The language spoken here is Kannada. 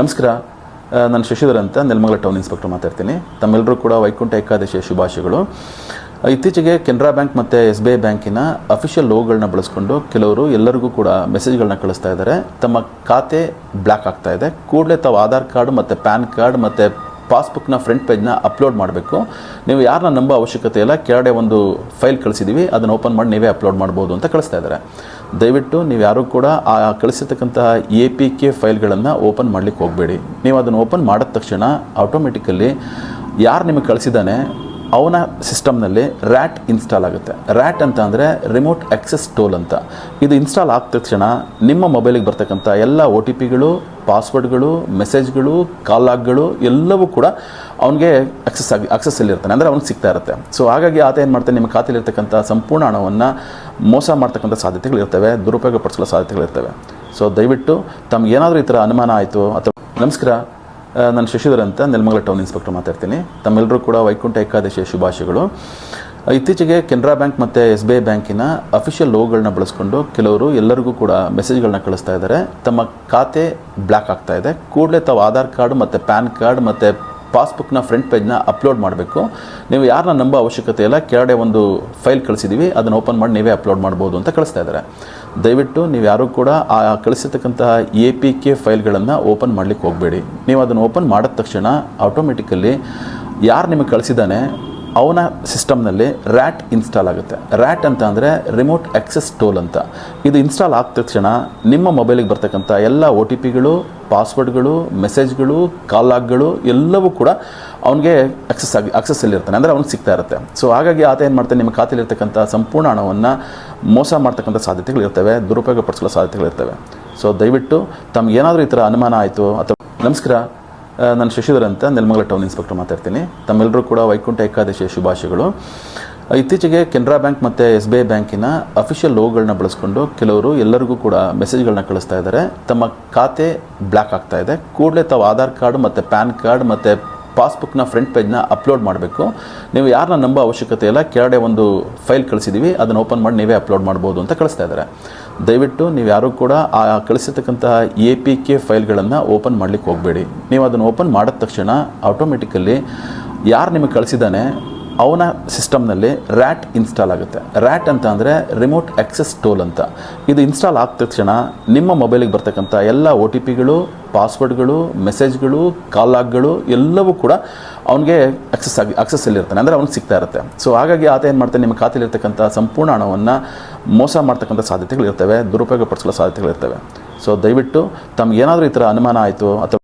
ನಮಸ್ಕಾರ. ನಾನು ಶಶಿಧರ್ ಅಂತ, ನೆಲಮಂಗಲ ಟೌನ್ ಇನ್ಸ್ಪೆಕ್ಟರ್ ಮಾತಾಡ್ತೀನಿ. ತಮ್ಮೆಲ್ಲರೂ ಕೂಡ ವೈಕುಂಠ ಏಕಾದಶಿಯ ಶುಭಾಶಯಗಳು. ಇತ್ತೀಚೆಗೆ ಕೆನರಾ ಬ್ಯಾಂಕ್ ಮತ್ತು ಎಸ್ ಬಿ ಐ ಬ್ಯಾಂಕಿನ ಅಫಿಷಿಯಲ್ ಲೋಗಳನ್ನ ಬಳಸ್ಕೊಂಡು ಕೆಲವರು ಎಲ್ಲರಿಗೂ ಕೂಡ ಮೆಸೇಜ್ಗಳನ್ನ ಕಳಿಸ್ತಾ ಇದ್ದಾರೆ. ತಮ್ಮ ಖಾತೆ ಬ್ಲ್ಯಾಕ್ ಆಗ್ತಾ ಇದೆ. ಕೂಡಲೇ ತಾವು ಆಧಾರ್ ಕಾರ್ಡ್ ಮತ್ತು ಪ್ಯಾನ್ ಕಾರ್ಡ್ ಮತ್ತು ಪಾಸ್ಬುಕ್ನ ಫ್ರಂಟ್ ಪೇಜ್ನ ಅಪ್ಲೋಡ್ ಮಾಡಬೇಕು. ನೀವು ಯಾರನ್ನ ನಂಬೋ ಅವಶ್ಯಕತೆ ಇಲ್ಲ, ಕೆಳಗಡೆ ಒಂದು ಫೈಲ್ ಕಳಿಸಿದ್ದೀವಿ ಅದನ್ನು ಓಪನ್ ಮಾಡಿ ನೀವೇ ಅಪ್ಲೋಡ್ ಮಾಡ್ಬೋದು ಅಂತ ಕಳಿಸ್ತಾ ಇದ್ದಾರೆ. ದಯವಿಟ್ಟು ನೀವು ಯಾರೂ ಕೂಡ ಆ ಕಳಿಸಿರ್ತಕ್ಕಂತಹ ಎ ಪಿ ಕೆ ಫೈಲ್ಗಳನ್ನು ಓಪನ್ ಮಾಡಲಿಕ್ಕೆ ಹೋಗಬೇಡಿ. ನೀವು ಅದನ್ನು ಓಪನ್ ಮಾಡಿದ ತಕ್ಷಣ ಆಟೋಮೆಟಿಕಲ್ಲಿ ಯಾರು ನಿಮಗೆ ಕಳಿಸಿದ್ದಾನೆ ಅವನ ಸಿಸ್ಟಮ್ನಲ್ಲಿ ರ್ಯಾಟ್ ಇನ್ಸ್ಟಾಲ್ ಆಗುತ್ತೆ. ರ್ಯಾಟ್ ಅಂತ ಅಂದರೆ ರಿಮೋಟ್ ಆಕ್ಸೆಸ್ ಟೋಲ್ ಅಂತ. ಇದು ಇನ್ಸ್ಟಾಲ್ ಆದ ತಕ್ಷಣ ನಿಮ್ಮ ಮೊಬೈಲಿಗೆ ಬರ್ತಕ್ಕಂಥ ಎಲ್ಲ ಒ ಟಿ ಪಿಗಳು, ಪಾಸ್ವರ್ಡ್ಗಳು, ಮೆಸೇಜ್ಗಳು, ಕಾಲ್ ಲಾಗ್ಗಳು ಎಲ್ಲವೂ ಕೂಡ ಅವನಿಗೆ ಆಕ್ಸೆಸ್ ಆಗಿ ಅಕ್ಸೆಸ್ಸಲ್ಲಿ ಇರ್ತಾನೆ ಅಂದರೆ ಅವ್ನಿಗೆ ಸಿಗ್ತಾ ಇರುತ್ತೆ. ಸೊ ಹಾಗಾಗಿ ಆತ ಏನು ಮಾಡ್ತಾನೆ, ನಿಮ್ಮ ಖಾತೆಯಲ್ಲಿರ್ತಕ್ಕಂಥ ಸಂಪೂರ್ಣ ಹಣವನ್ನು ಮೋಸ ಮಾಡ್ತಕ್ಕಂಥ ಸಾಧ್ಯತೆಗಳಿರ್ತವೆ ದುರುಪಯೋಗ ಪಡಿಸಲು ಸಾಧ್ಯತೆಗಳಿರ್ತವೆ ಸೊ ದಯವಿಟ್ಟು ತಮ್ಗೆ ಏನಾದರೂ ಈ ಥರ ಅನುಮಾನ ಆಯಿತು ಅಥವಾ ನಮಸ್ಕಾರ ನಾನು ಶಶಿಧರ್ ಅಂತ, ನೆಲಮಂಗಲ ಟೌನ್ ಇನ್ಸ್ಪೆಕ್ಟರ್ ಮಾತಾಡ್ತೀನಿ. ತಮ್ಮೆಲ್ಲರೂ ಕೂಡ ವೈಕುಂಠ ಏಕಾದಶಿಯ ಶುಭಾಶಯಗಳು. ಇತ್ತೀಚೆಗೆ ಕೆನರಾ ಬ್ಯಾಂಕ್ ಮತ್ತು ಎಸ್ ಬಿ ಐ ಬ್ಯಾಂಕಿನ ಅಫಿಷಿಯಲ್ ಲೋಗಳನ್ನ ಬಳಸ್ಕೊಂಡು ಕೆಲವರು ಎಲ್ಲರಿಗೂ ಕೂಡ ಮೆಸೇಜ್ಗಳನ್ನ ಕಳಿಸ್ತಾ ಇದ್ದಾರೆ. ತಮ್ಮ ಖಾತೆ ಬ್ಲ್ಯಾಕ್ ಆಗ್ತಾ ಇದೆ. ಕೂಡಲೇ ತಾವು ಆಧಾರ್ ಕಾರ್ಡ್ ಮತ್ತು ಪ್ಯಾನ್ ಕಾರ್ಡ್ ಮತ್ತು ಪಾಸ್ಬುಕ್ನ ಫ್ರಂಟ್ ಪೇಜ್ನ ಅಪ್ಲೋಡ್ ಮಾಡಬೇಕು. ನೀವು ಯಾರನ್ನ ನಂಬೋ ಅವಶ್ಯಕತೆ ಇಲ್ಲ, ಕೆಳಗಡೆ ಒಂದು ಫೈಲ್ ಕಳಿಸಿದ್ದೀವಿ ಅದನ್ನು ಓಪನ್ ಮಾಡಿ ನೀವೇ ಅಪ್ಲೋಡ್ ಮಾಡ್ಬೋದು ಅಂತ ಕಳಿಸ್ತಾ ಇದ್ದಾರೆ. ದಯವಿಟ್ಟು ನೀವು ಯಾರೂ ಕೂಡ ಆ ಕಳಿಸಿರ್ತಕ್ಕಂತಹ ಎ ಪಿ ಕೆ ಫೈಲ್ಗಳನ್ನು ಓಪನ್ ಮಾಡಲಿಕ್ಕೆ ಹೋಗಬೇಡಿ. ನೀವು ಅದನ್ನು ಓಪನ್ ಮಾಡಿದ ತಕ್ಷಣ ಆಟೋಮೆಟಿಕಲಿ ಯಾರು ನಿಮಗೆ ಕಳಿಸಿದ್ದಾನೆ ಅವನ ಸಿಸ್ಟಮ್ನಲ್ಲಿ ರ್ಯಾಟ್ ಇನ್ಸ್ಟಾಲ್ ಆಗುತ್ತೆ. ರ್ಯಾಟ್ ಅಂತ ಅಂದರೆ ರಿಮೋಟ್ ಆಕ್ಸೆಸ್ ಟೋಲ್ ಅಂತ. ಇದು ಇನ್ಸ್ಟಾಲ್ ಆದ ತಕ್ಷಣ ನಿಮ್ಮ ಮೊಬೈಲಿಗೆ ಬರ್ತಕ್ಕಂಥ ಎಲ್ಲ ಒ ಟಿ ಪಿಗಳು, ಪಾಸ್ವರ್ಡ್ಗಳು, ಮೆಸೇಜ್ಗಳು, ಕಾಲ್ ಲಾಗ್ಗಳು ಎಲ್ಲವೂ ಕೂಡ ಅವನಿಗೆ ಆಕ್ಸೆಸ್ ಆಗಿ ಅಕ್ಸೆಸ್ಸಲ್ಲಿ ಇರ್ತಾನೆ ಅಂದರೆ ಅವ್ನಿಗೆ ಸಿಗ್ತಾ ಇರುತ್ತೆ. ಸೊ ಹಾಗಾಗಿ ಆತ ಏನು ಮಾಡ್ತಾನೆ, ನಿಮ್ಮ ಖಾತೆಯಲ್ಲಿರ್ತಕ್ಕಂಥ ಸಂಪೂರ್ಣ ಹಣವನ್ನು ಮೋಸ ಮಾಡ್ತಕ್ಕಂಥ ಸಾಧ್ಯತೆಗಳಿರ್ತವೆ ದುರುಪಯೋಗ ಸಾಧ್ಯತೆಗಳು ಸಾಧ್ಯತೆಗಳಿರ್ತವೆ. ಸೊ ದಯವಿಟ್ಟು ತಮ್ಗೆ ಏನಾದರೂ ಈ ಥರ ಅನುಮಾನ ಆಯಿತು ಅಥವಾ ನಮಸ್ಕಾರ ನಾನು ಶಶಿಧರ್ ಅಂತ, ನೆಲಮಂಗಲ ಟೌನ್ ಇನ್ಸ್ಪೆಕ್ಟರ್ ಮಾತಾಡ್ತೀನಿ. ತಮ್ಮೆಲ್ಲರೂ ಕೂಡ ವೈಕುಂಠ ಏಕಾದಶಿಯ ಶುಭಾಶಯಗಳು. ಇತ್ತೀಚೆಗೆ ಕೆನರಾ ಬ್ಯಾಂಕ್ ಮತ್ತು ಎಸ್ ಬಿ ಐ ಬ್ಯಾಂಕಿನ ಅಫಿಷಿಯಲ್ ಲೋಗಳನ್ನ ಬಳಸ್ಕೊಂಡು ಕೆಲವರು ಎಲ್ಲರಿಗೂ ಕೂಡ ಮೆಸೇಜ್ಗಳನ್ನ ಕಳಿಸ್ತಾ ಇದ್ದಾರೆ. ತಮ್ಮ ಖಾತೆ ಬ್ಲ್ಯಾಕ್ ಆಗ್ತಾ ಇದೆ. ಕೂಡಲೇ ತಾವು ಆಧಾರ್ ಕಾರ್ಡ್ ಮತ್ತು ಪ್ಯಾನ್ ಕಾರ್ಡ್ ಮತ್ತು ಪಾಸ್ಬುಕ್ನ ಫ್ರಂಟ್ ಪೇಜ್ನ ಅಪ್ಲೋಡ್ ಮಾಡಬೇಕು. ನೀವು ಯಾರನ್ನ ನಂಬೋ ಅವಶ್ಯಕತೆ ಇಲ್ಲ, ಕೆಳಗಡೆ ಒಂದು ಫೈಲ್ ಕಳಿಸಿದ್ದೀವಿ ಅದನ್ನು ಓಪನ್ ಮಾಡಿ ನೀವೇ ಅಪ್ಲೋಡ್ ಮಾಡ್ಬೋದು ಅಂತ ಕಳಿಸ್ತಾ ಇದ್ದಾರೆ. ದಯವಿಟ್ಟು ನೀವು ಯಾರೂ ಕೂಡ ಆ ಕಳಿಸಿರ್ತಕ್ಕಂತಹ ಎ ಪಿ ಕೆ ಫೈಲ್ಗಳನ್ನು ಓಪನ್ ಮಾಡಲಿಕ್ಕೆ ಹೋಗಬೇಡಿ. ನೀವು ಅದನ್ನು ಓಪನ್ ಮಾಡಿದ ತಕ್ಷಣ ಆಟೋಮೆಟಿಕಲ್ಲಿ ಯಾರು ನಿಮಗೆ ಕಳಿಸಿದ್ದಾನೆ ಅವನ ಸಿಸ್ಟಮ್ನಲ್ಲಿ ರ್ಯಾಟ್ ಇನ್ಸ್ಟಾಲ್ ಆಗುತ್ತೆ. ರ್ಯಾಟ್ ಅಂತ ಅಂದರೆ ರಿಮೋಟ್ ಆಕ್ಸೆಸ್ ಟೋಲ್ ಅಂತ. ಇದು ಇನ್ಸ್ಟಾಲ್ ಆದ ತಕ್ಷಣ ನಿಮ್ಮ ಮೊಬೈಲಿಗೆ ಬರ್ತಕ್ಕಂಥ ಎಲ್ಲ ಒ ಟಿ ಪಿಗಳು, ಪಾಸ್ವರ್ಡ್ಗಳು, ಮೆಸೇಜ್ಗಳು, ಕಾಲ್ ಲಾಗ್ಗಳು ಎಲ್ಲವೂ ಕೂಡ ಅವನಿಗೆ ಆಕ್ಸೆಸ್ ಆಗಿ ಆಕ್ಸೆಸ್ಸಲ್ಲಿರ್ತಾನೆ ಅಂದರೆ ಅವ್ನಿಗೆ ಸಿಗ್ತಾ ಇರುತ್ತೆ. ಸೊ ಹಾಗಾಗಿ ಆತ ಏನು ಮಾಡ್ತಾನೆ, ನಿಮ್ಮ ಖಾತೆಯಲ್ಲಿರ್ತಕ್ಕಂಥ ಸಂಪೂರ್ಣ ಹಣವನ್ನು ಮೋಸ ಮಾಡ್ತಕ್ಕಂಥ ಸಾಧ್ಯತೆಗಳಿರ್ತವೆ ಸಾಧ್ಯತೆಗಳು ಸಾಧ್ಯತೆಗಳಿರ್ತವೆ. ಸೊ ದಯವಿಟ್ಟು ತಮ್ಗೆ ಏನಾದರೂ ಈ ಥರ ಅನುಮಾನ ಆಯಿತು ಅಥವಾ